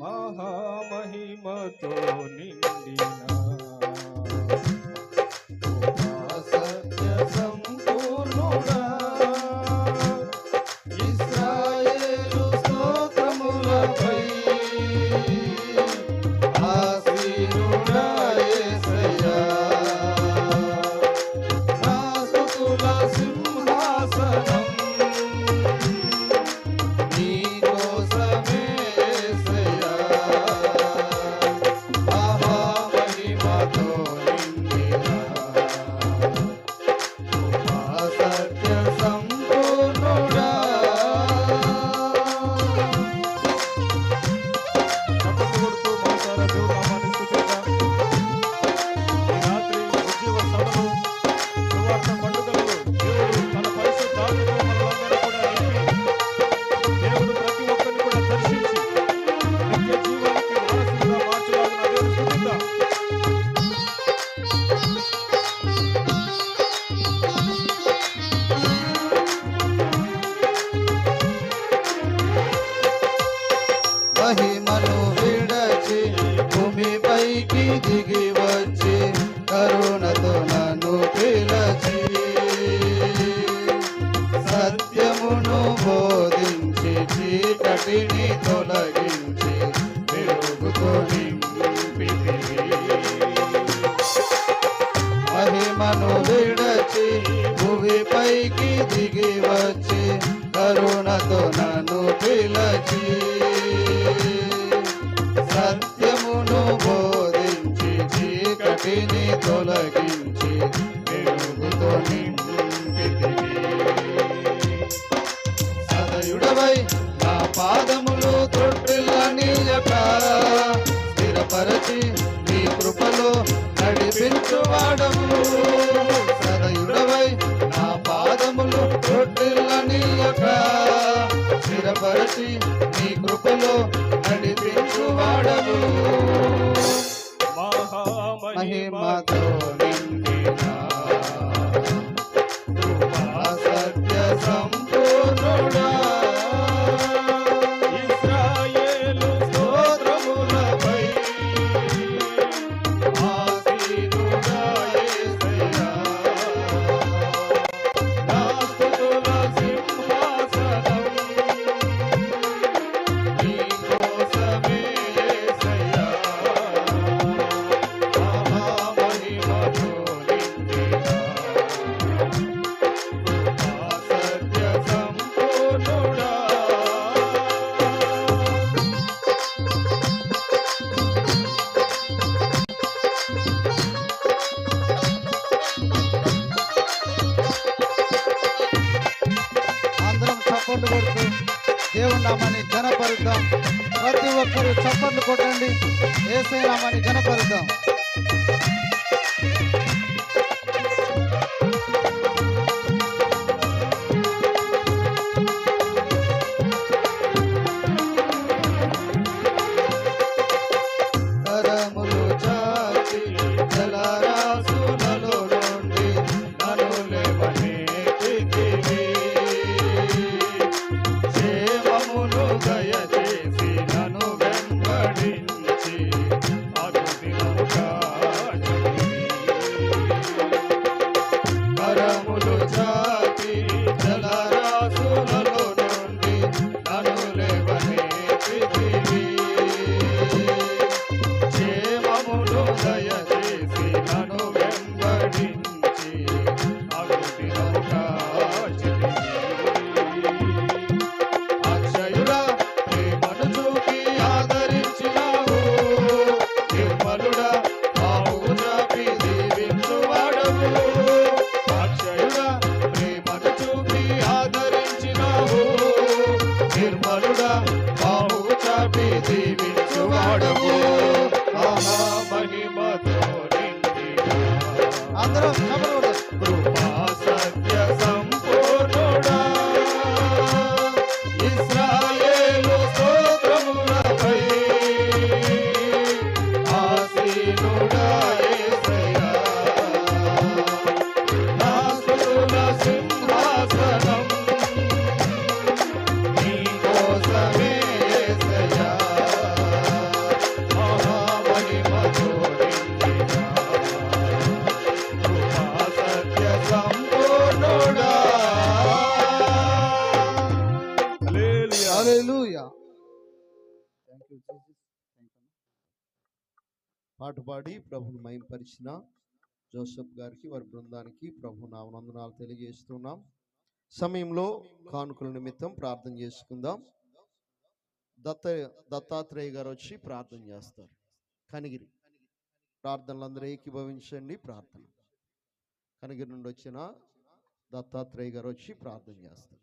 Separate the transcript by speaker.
Speaker 1: మహామహిమతో నిండినా
Speaker 2: మను విడచి భూమిపై దిగి వచ్చి కరుణతో నన్ను పిలచి సత్యమును బోధించి చీకటిని తొలగించి వెలుగుతో నింపి మహిమను విడచి భూమిపైకి దిగి వచ్చి కరుణతో నన్ను పిలచి వ్యాధిని తొలగించి దేవుడితో నింపితివి సదయుడవై నా పాదములు తొట్టిల్లని నిలప స్థిరపరచి నీ కృపలో నడిపించువాడము సదయుడవై నా పాదములు తొట్టిల్లా నిలప స్థిరపరచి నీ కృపలో
Speaker 3: mother. చప్పట్లు కొడుతూ దేవుని నామాన్ని ఘనపరుద్దాం. ప్రతి ఒక్కరూ చప్పట్లు కొట్టండి. ఏసై నామాన్ని ఘనపరుద్దాం.
Speaker 2: Pedro.
Speaker 3: హల్లెలూయా థ్యాంక్ యూ
Speaker 4: పాట పాడి ప్రభుని మయంపరిచిన జోసెఫ్ గారికి వారి బృందానికి ప్రభు నామనందనాలు తెలియజేస్తున్నాం. సమయంలో కానుకల నిమిత్తం ప్రార్థన చేసుకుందాం. దత్త దత్తాత్రేయ గారు వచ్చి ప్రార్థన చేస్తారు. కనిగిరి. ప్రార్థనలు అందరూ ఏకీభవించండి ప్రార్థన. కనిగిరి నుండి వచ్చిన దత్తాత్రేయ గారు వచ్చి ప్రార్థన చేస్తారు.